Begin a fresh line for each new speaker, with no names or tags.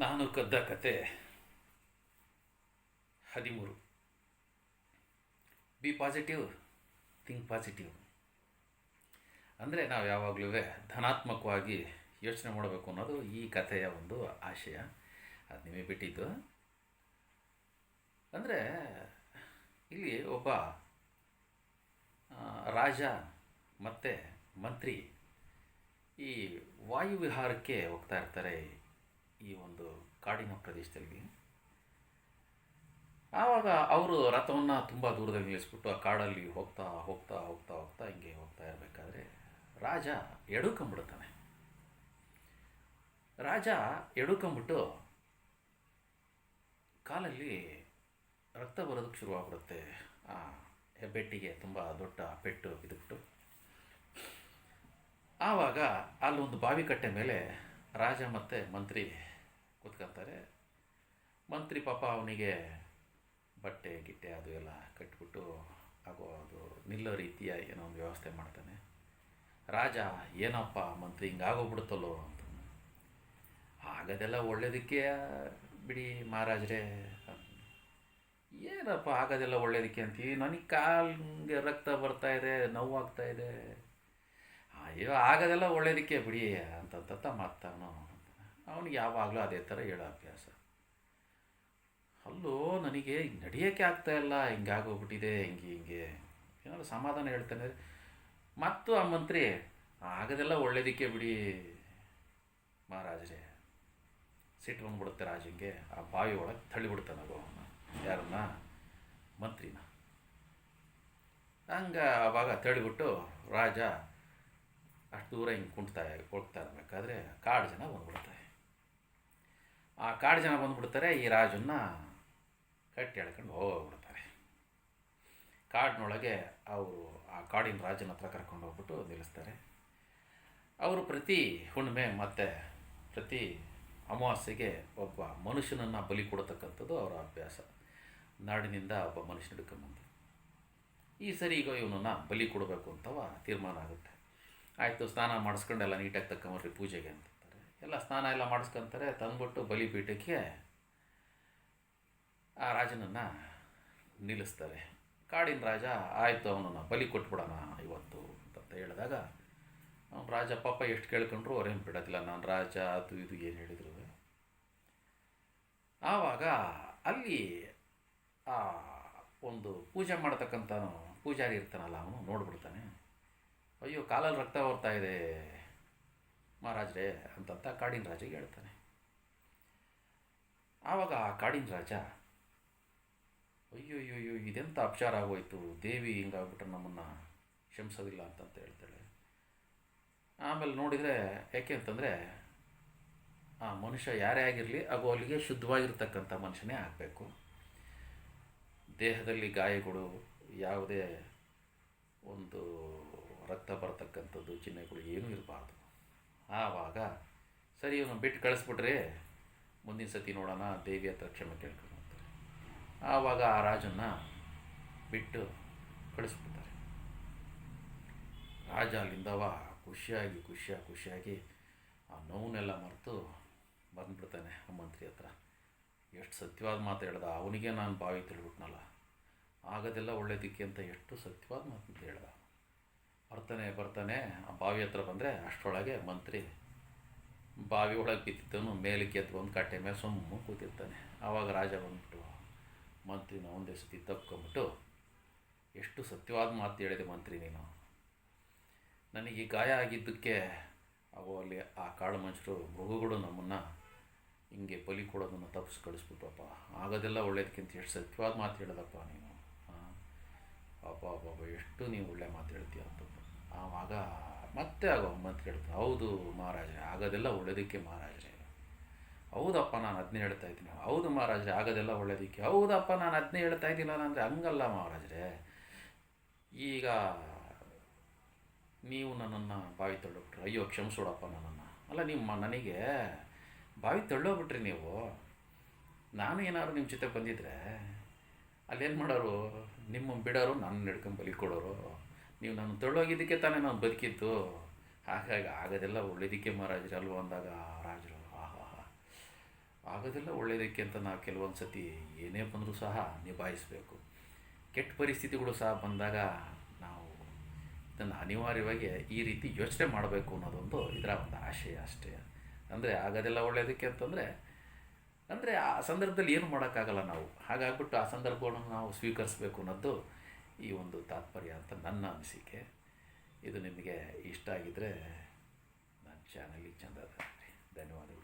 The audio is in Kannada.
ನಾನು ಕದ್ದ ಕತೆ ಹದಿಮೂರು. ಬಿ ಪಾಸಿಟಿವ್ ಥಿಂಕ್ ಪಾಸಿಟಿವ್ ಅಂದರೆ ನಾವು ಯಾವಾಗಲೂ ಧನಾತ್ಮಕವಾಗಿ ಯೋಚನೆ ಮಾಡಬೇಕು ಅನ್ನೋದು ಈ ಕಥೆಯ ಒಂದು ಆಶಯ. ಅದು ನಿಮಗೆ ಬಿಟ್ಟಿದ್ದು. ಅಂದರೆ ಇಲ್ಲಿ ಒಬ್ಬ ರಾಜ ಮತ್ತು ಮಂತ್ರಿ ಈ ವಾಯುವಿಹಾರಕ್ಕೆ ಹೋಗ್ತಾ ಇರ್ತಾರೆ. ಈ ಒಂದು ಕಾಡಿನ ಪ್ರದೇಶದಲ್ಲಿ. ಆವಾಗ ಅವರು ರಥವನ್ನು ತುಂಬ ದೂರದಲ್ಲಿ ನಿಲ್ಲಿಸ್ಬಿಟ್ಟು ಆ ಕಾಡಲ್ಲಿ ಹೋಗ್ತಾ ಹೋಗ್ತಾ ಹೋಗ್ತಾ ಹೋಗ್ತಾ ಹಿಂಗೆ ಹೋಗ್ತಾ ಇರಬೇಕಾದ್ರೆ ರಾಜ ಎಡುಕೊಂಬಿಡ್ತಾನೆ ರಾಜ ಎಡುಕೊಂಬಿಟ್ಟು ಕಾಲಲ್ಲಿ ರಕ್ತ ಬರೋದಕ್ಕೆ ಶುರುವಾಗ್ಬಿಡುತ್ತೆ. ಆ ಹೆಬ್ಬೆಟ್ಟಿಗೆ ತುಂಬ ದೊಡ್ಡ ಪೆಟ್ಟು ಬಿದ್ದುಬಿಟ್ಟು. ಆವಾಗ ಅಲ್ಲೊಂದು ಬಾವಿ ಕಟ್ಟೆ ಮೇಲೆ ರಾಜ ಮತ್ತು ಮಂತ್ರಿ ಕೂತ್ಕೊಂತಾರೆ. ಮಂತ್ರಿ ಪಾಪ ಅವನಿಗೆ ಬಟ್ಟೆ, ಗಿಟ್ಟೆ ಅದು ಎಲ್ಲ ಕಟ್ಬಿಟ್ಟು ಹಾಗೂ ಅದು ನಿಲ್ಲೋ ರೀತಿಯ ಏನೋ ಒಂದು ವ್ಯವಸ್ಥೆ ಮಾಡ್ತಾನೆ. ರಾಜ, ಏನಪ್ಪ ಮಂತ್ರಿ ಹಿಂಗಾಗೋಗ್ಬಿಡುತ್ತಲ್ಲೋ ಅಂತ ಆಗೋದೆಲ್ಲ ಒಳ್ಳೇದಕ್ಕೆ ಬಿಡಿ ಮಹಾರಾಜರೇ. ಏನಪ್ಪ ಆಗೋದೆಲ್ಲ ಒಳ್ಳೇದಕ್ಕೆ ಅಂತೀವಿ ನನಗೆ ಕಾಲಿಗೆ ರಕ್ತ ಬರ್ತಾ ಇದೆ, ನೋವಾಗ್ತಾ ಇದೆ. ಅಯ್ಯೋ, ಆಗೋದೆಲ್ಲ ಒಳ್ಳೇದಕ್ಕೆ ಬಿಡಿ ಅಂತಂತ ಮಾತಾನು ಅವನಿಗೆ ಯಾವಾಗಲೂ ಅದೇ ಥರ ಹೇಳೋ ಅಭ್ಯಾಸ. ಅಲ್ಲೋ, ನನಗೆ ನಡೆಯೋಕ್ಕೆ ಆಗ್ತಾಯಿಲ್ಲ ಹಿಂಗಾಗೋಗ್ಬಿಟ್ಟಿದೆ, ಹಿಂಗೆ ಹಿಂಗೆ. ಏನಾದ್ರು ಸಮಾಧಾನ ಹೇಳ್ತಾನೆ ಮತ್ತು ಆ ಮಂತ್ರಿ, ಆಗೋದೆಲ್ಲ ಒಳ್ಳೇದಕ್ಕೆ ಬಿಡಿ ಮಹಾರಾಜರೇ. ಸಿಟ್ಟು ಬಂದ್ಬಿಡುತ್ತೆ ರಾಜಂಗೆ, ಆ ಬಾವಿ ಒಳಗೆ ತಳ್ಳಿಬಿಡ್ತಾನೆ ಅವನ್ನ. ಯಾರನ್ನ? ಮಂತ್ರಿನ. ಹಂಗೆ ಆವಾಗ ತಳ್ಳಿಬಿಟ್ಟು, ರಾಜ ಅಷ್ಟು ದೂರ ಹಿಂಗೆ ಕುಂಟ್ತಾ ಹೋಗ್ತಾ ಇರಬೇಕಾದ್ರೆ ಕಾಡು ಜನ ಬಂದ್ಬಿಡ್ತಾರೆ. ಆ ಕಾಡು ಜನ ಬಂದುಬಿಡ್ತಾರೆ, ಈ ರಾಜನ್ನ ಕಟ್ಟಿ ಎಳ್ಕೊಂಡು ಹೋಗ್ಬಿಡ್ತಾರೆ. ಕಾಡಿನೊಳಗೆ ಅವರು ಆ ಕಾಡಿನ ರಾಜನ ಹತ್ರ ಕರ್ಕೊಂಡು ಹೋಗ್ಬಿಟ್ಟು ನಿಲ್ಲಿಸ್ತಾರೆ. ಅವರು ಪ್ರತಿ ಹುಣ್ಣಿಮೆ ಮತ್ತು ಪ್ರತಿ ಅಮಾವಾಸ್ಯೆಗೆ ಒಬ್ಬ ಮನುಷ್ಯನನ್ನು ಬಲಿ ಕೊಡತಕ್ಕಂಥದ್ದು ಅವರ ಅಭ್ಯಾಸ. ನಾಡಿನಿಂದ ಒಬ್ಬ ಮನುಷ್ಯನ ಹಿಡ್ಕೊಂಬಂದು ಈ ಸರಿ ಈಗ ಇವನನ್ನು ಬಲಿ ಕೊಡಬೇಕು ಅಂತವ ತೀರ್ಮಾನ ಆಗುತ್ತೆ. ಆಯಿತು, ಸ್ನಾನ ಮಾಡಿಸ್ಕೊಂಡು ಎಲ್ಲ ನೀಟಾಗಿ ತಗೊಂಬರ್ರಿ ಪೂಜೆಗೆ ಅಂತಾರೆ. ಎಲ್ಲ ಸ್ನಾನ ಎಲ್ಲ ಮಾಡಿಸ್ಕೊಂತಾರೆ, ತಂದ್ಬಿಟ್ಟು ಬಲಿ ಪೀಠಕ್ಕೆ ಆ ರಾಜನನ್ನು ನಿಲ್ಲಿಸ್ತಾರೆ. ಕಾಡಿನ ರಾಜ, ಆಯಿತು, ಅವನನ್ನು ಬಲಿ ಕೊಟ್ಬಿಡೋಣ ಇವತ್ತು ಅಂತ ಹೇಳಿದಾಗ ಅವ್ನು ರಾಜ, ಪಾಪ ಎಷ್ಟು ಕೇಳ್ಕೊಂಡ್ರು ಅವ್ರೇನು ಬಿಡೋದಿಲ್ಲ, ನಾನು ರಾಜ, ಅದು ಇದು ಏನು ಹೇಳಿದ್ರು. ಆವಾಗ ಅಲ್ಲಿ ಆ ಒಂದು ಪೂಜೆ ಮಾಡತಕ್ಕಂಥ ಪೂಜಾರಿ ಇರ್ತಾನಲ್ಲ, ಅವನು ನೋಡ್ಬಿಡ್ತಾನೆ. ಅಯ್ಯೋ, ಕಾಲಲ್ಲಿ ರಕ್ತ ಬರ್ತಾ ಇದೆ. ಮಹಾರಾಜರೇ, ಅಂತಂತ ಕಾಡಿನ ರಾಜಗೆ ಹೇಳ್ತಾನೆ. ಆವಾಗ ಆ ಕಾಡಿನ ರಾಜ ಅಯ್ಯೋ ಅಯ್ಯೋ ಇದೆಂಥ ಅಪಚಾರ ಆಗೋಯ್ತು? ದೇವಿ ಹಿಂಗಾಗ್ಬಿಟ್ರೆ ನಮ್ಮನ್ನು ಕ್ಷಮಿಸೋದಿಲ್ಲ ಅಂತಂತ ಹೇಳ್ತಾಳೆ. ಆಮೇಲೆ ನೋಡಿದರೆ, ಯಾಕೆ ಅಂತಂದರೆ, ಆ ಮನುಷ್ಯ ಯಾರೇ ಆಗಿರಲಿ ಹಾಗೂ ಅಲ್ಲಿಗೆ ಶುದ್ಧವಾಗಿರ್ತಕ್ಕಂಥ ಮನುಷ್ಯನೇ ಆಗಬೇಕು. ದೇಹದಲ್ಲಿ ಗಾಯಗಳು ಯಾವುದೇ ಒಂದು ರಕ್ತ ಬರತಕ್ಕಂಥದ್ದು, ಚಿಹ್ನೆಗಳು ಏನೂ ಇರಬಾರ್ದು. ಆವಾಗ ಸರಿ, ಇವನು ಬಿಟ್ಟು ಕಳಿಸ್ಬಿಟ್ರೆ ಮುಂದಿನ ಸತಿ ನೋಡೋಣ, ದೇವಿ ಹತ್ರ ಕ್ಷಮೆ ಕೇಳ್ಕೊಂಡು ಆವಾಗ ಆ ರಾಜನ್ನ ಬಿಟ್ಟು ಕಳಿಸ್ಬಿಡ್ತಾರೆ. ರಾಜ ಅಲ್ಲಿಂದವ ಖುಷಿಯಾಗಿ ಖುಷಿಯಾಗಿ ಖುಷಿಯಾಗಿ ಆ ನೋವನ್ನೆಲ್ಲ ಮರೆತು ಬಂದುಬಿಡ್ತಾನೆ ಆ ಮಂತ್ರಿ ಹತ್ರ. ಎಷ್ಟು ಸತ್ಯವಾದ ಮಾತು ಹೇಳ್ದ, ಅವನಿಗೆ ನಾನು ಬಾವಿ ತಿಳ್ಬಿಟ್ನಲ್ಲ ಆಗೋದೆಲ್ಲ ಒಳ್ಳೇದಕ್ಕೆ ಅಂತ ಎಷ್ಟು ಸತ್ಯವಾದ ಮಾತು ಅಂತ ಹೇಳ್ದ. ಬರ್ತಾನೆ ಬರ್ತಾನೆ, ಆ ಬಾವಿ ಹತ್ರ ಬಂದರೆ ಅಷ್ಟರೊಳಗೆ ಮಂತ್ರಿ ಬಾವಿ ಒಳಗೆ ಬಿತ್ತಿದ್ದವನು ಮೇಲಕ್ಕೆ ಒಂದು ಕಟ್ಟೆ ಮೇಲೆ ಸುಮ್ಮ ಕೂತಿರ್ತಾನೆ. ಆವಾಗ ರಾಜ ಬಂದ್ಬಿಟ್ಟು ಮಂತ್ರಿನ ಒಂದೇ ಸತಿ ತಪ್ಕೊಂಬಿಟ್ಟು, ಎಷ್ಟು ಸತ್ಯವಾದ ಮಾತು ಹೇಳಿದೆ ಮಂತ್ರಿ ನೀನು. ನನಗೆ ಗಾಯ ಆಗಿದ್ದಕ್ಕೆ ಅವು ಅಲ್ಲಿ ಆ ಕಾಳು ಮನುಷ್ಯರು ಮೃಗಗಳು ನಮ್ಮನ್ನು ಹಿಂಗೆ ಬಲಿ ಕೊಡೋದನ್ನು ತಪ್ಪಿಸಿ ಕಳಿಸ್ಬಿಟ್ಟಪ್ಪ ಆಗೋದೆಲ್ಲ ಒಳ್ಳೇದಕ್ಕಿಂತ ಎಷ್ಟು ಸತ್ಯವಾದ ಮಾತು ಹೇಳೋದಪ್ಪ ನೀನು. ಅಪ್ಪ ಅಪ್ಪ ಎಷ್ಟು ನೀವು ಒಳ್ಳೆ ಮಾತು ಹೇಳ್ತೀಯ ಅಂತ ಆವಾಗ ಮತ್ತೆ ಆಗೋ ಮಾತು ಹೇಳ್ತಾರೆ ಹೌದು ಮಹಾರಾಜರೇ, ಆಗೋದೆಲ್ಲ ಒಳ್ಳೆದಕ್ಕೆ ಮಹಾರಾಜರೇ. ಹೌದಪ್ಪ, ನಾನು ಅದನ್ನೇ ಹೇಳ್ತಾ ಇದ್ದೀನಿ. ಹೌದು ಮಹಾರಾಜರೇ, ಆಗೋದೆಲ್ಲ ಒಳ್ಳೆದಕ್ಕೆ. ಹೌದಪ್ಪ, ನಾನು ಅದನ್ನೇ ಹೇಳ್ತಾ ಇದ್ದಿಲ್ಲ ಅಂದರೆ ಹಂಗಲ್ಲ ಮಹಾರಾಜರೇ. ಈಗ ನೀವು ನನ್ನನ್ನು ಬಾವಿ ತಳ್ಳೋಬಿಟ್ರಿ, ಅಯ್ಯೋ, ಕ್ಷಮಿಸೋಡಪ್ಪ ನನ್ನನ್ನು. ಅಲ್ಲ, ನಿಮ್ಮ ನನಗೆ ಬಾವಿ ತಳ್ಳೋಬಿಟ್ರಿ ನೀವು. ನಾನು ಏನಾದರೂ ನಿಮ್ಮ ಜೊತೆ ಬಂದಿದ್ರೆ ಅಲ್ಲೇನು ಮಾಡೋರು? ನಿಮ್ಮ ಬಿಡೋರು ನನ್ನ ಹಿಡ್ಕೊಂಡು ಬಲಿ ಕೊಡೋರು. ನೀವು ನನ್ನ ತೊಳೋಗಿದ್ದಕ್ಕೆ ತಾನೇ ನಾನು ಬದುಕಿದ್ದು. ಹಾಗಾಗಿ ಆಗೋದೆಲ್ಲ ಒಳ್ಳೇದಕ್ಕೆ ಮಹಾರಾಜರು ಅಲ್ವ ಅಂದಾಗ ರಾಜರು? ಆಹಾ ಆಗೋದೆಲ್ಲ ಒಳ್ಳೇದಕ್ಕೆ ಅಂತ ನಾವು ಕೆಲವೊಂದು ಸತಿ ಏನೇ ಬಂದರೂ ಸಹ ನಿಭಾಯಿಸಬೇಕು. ಕೆಟ್ಟ ಪರಿಸ್ಥಿತಿಗಳು ಸಹ ಬಂದಾಗ ನಾವು ಇದನ್ನು ಅನಿವಾರ್ಯವಾಗಿ ಈ ರೀತಿ ಯೋಚನೆ ಮಾಡಬೇಕು ಅನ್ನೋದೊಂದು ಇದರ ಒಂದು ಆಶಯ ಅಷ್ಟೇ. ಅಂದರೆ ಆಗೋದೆಲ್ಲ ಒಳ್ಳೆಯದಕ್ಕೆ ಅಂತಂದರೆ ಅಂದರೆ ಆ ಸಂದರ್ಭದಲ್ಲಿ ಏನು ಮಾಡೋಕ್ಕಾಗಲ್ಲ ನಾವು. ಹಾಗಾಗ್ಬಿಟ್ಟು ಆ ಸಂದರ್ಭವನ್ನು ನಾವು ಸ್ವೀಕರಿಸಬೇಕು ಅನ್ನೋದು ಈ ಒಂದು ತಾತ್ಪರ್ಯ ಅಂತ ನನ್ನ ಅನಿಸಿಕೆ. ಇದು ನಿಮಗೆ ಇಷ್ಟ ಆಗಿದ್ದರೆ ನನ್ನ ಚಾನಲ್ಗೆ ಚಂದ ಧನ್ಯವಾದಗಳು.